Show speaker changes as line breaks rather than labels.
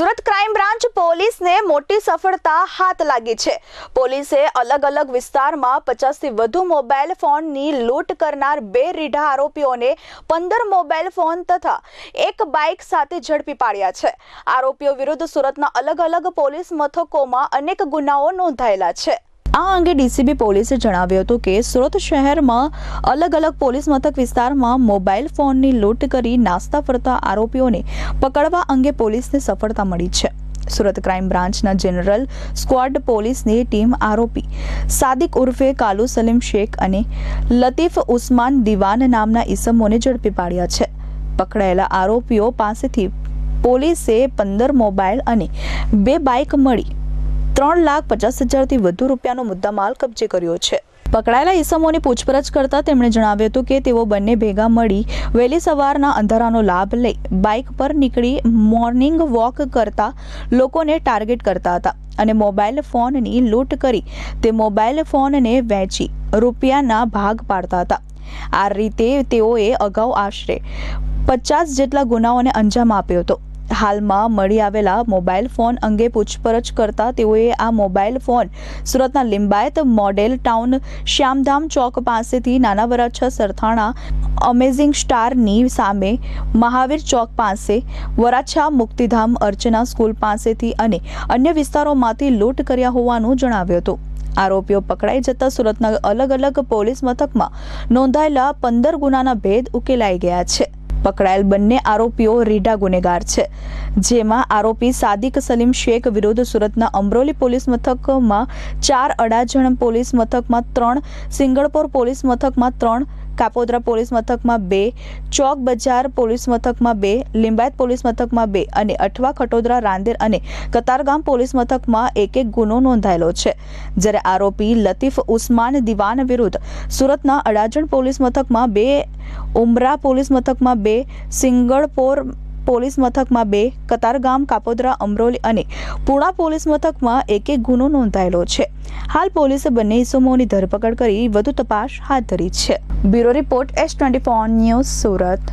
Surat crime branch પોલીસને મોટી સફળતા હાથ લાગી છે. પોલીસે અલગ અલગ વિસ્તારમાં પચાસથી વધુ મોબાઈલ ફોનની લૂંટ કરનાર બે રીઢા આરોપીઓને પંદર મોબાઈલ ફોન તથા એક બાઇક સાથે ઝડપી પાડ્યા છે. આરોપીઓ વિરુદ્ધ સુરતના અલગ અલગ પોલીસ મથકોમાં અનેક ગુનાઓ નોંધાયેલા છે. આ અંગે ડીસીબી પોલીસે જણાવ્યું હતું કે સુરત શહેરમાં અલગ અલગ પોલીસ મથક વિસ્તારમાં મોબાઈલ ફોનની લૂંટ કરી નાસ્તા ફરતા આરોપીઓને પકડવા અંગે પોલીસને સફળતા મળી છે. સુરત ક્રાઇમ બ્રાન્ચના જનરલ સ્ક્વોડ પોલીસની ટીમ આરોપી સાદિક ઉર્ફે કાલુ સલીમ શેખ અને લતીફ ઉસ્માન દિવાન નામના ઈસમોને ઝડપી પાડ્યા છે. પકડાયેલા આરોપીઓ પાસેથી પોલીસે પંદર મોબાઈલ અને બે બાઇક મળી ત્રણ લાખ પચાસ હજારથી વધુ રૂપિયાનો મુદ્દામાલ કબજે કર્યો છે. પકડાયેલા ઈસમોની પૂછપરછ કરતા તેમણે જણાવ્યું હતું કે તેઓ બંને ભેગા મળી વહેલી સવારના અંધારાનો લાભ લઈ બાઇક પર નીકળી મોર્નિંગ વોક કરતા લોકોને ટાર્ગેટ કરતા હતા અને મોબાઈલ ફોનની લૂંટ કરી તે મોબાઈલ ફોનને વેચી રૂપિયાના ભાગ પાડતા હતા. આ રીતે તેઓએ અગાઉ આશરે પચાસ જેટલા ગુનાઓને અંજામ આપ્યો હતો. હાલમાં મળી આવેલા મોબાઈલ ફોન અંગે પૂછપરછ કરતા તેઓએ આ મોબાઈલ ફોન સુરતના લિંબાયત મોડેલ ટાઉન શ્યામધામ ચોક પાસેથી નાના વરાછા સરથાણા અમેઝિંગ સ્ટારની સામે મહાવીર ચોક પાસે વરાછા મુક્તિધામ અર્ચના સ્કૂલ પાસેથી અને અન્ય વિસ્તારોમાંથી લૂંટ કર્યા હોવાનું જણાવ્યું હતું. આરોપીઓ પકડાઈ જતા સુરતના અલગ અલગ પોલીસ મથકમાં નોંધાયેલા પંદર ગુનાના ભેદ ઉકેલાઈ ગયા છે. પકડાયેલ બંને આરોપીઓ રીઢા ગુનેગાર છે, જેમાં આરોપી સાદિક સલીમ શેખ વિરુદ્ધ સુરતના અમરોલી પોલીસ મથકમાં ચાર અડાજણ પોલીસ મથકમાં ત્રણ, સિંગળપોર પોલીસ મથકમાં ત્રણ, કાપોદ્રા પોલીસ મથકમાં બે, ચોક બજાર પોલીસ મથકમાં બે, લિંબાયત પોલીસ મથકમાં બે અને અઠવા ખટોદરા રાંદેર અને કતારગામ પોલીસ મથકમાં એક એક ગુનો નોંધાયેલો છે. જ્યારે આરોપી લતીફ ઉસ્માન દિવાન વિરુદ્ધ સુરતના અડાજણ પોલીસ મથકમાં બે ઉમરા પોલીસ મથકમાં બે, સિંગળપોર પોલીસ મથકમાં બે કતારગામ કાપોદરા, અમરોલી અને પુણા પોલીસ મથકમાં એક એક ગુનો નોંધાયેલો છે. હાલ પોલીસે બંને ઇસમોની ધરપકડ કરી વધુ તપાસ હાથ ધરી છે. Bureau report S twenty news Surat.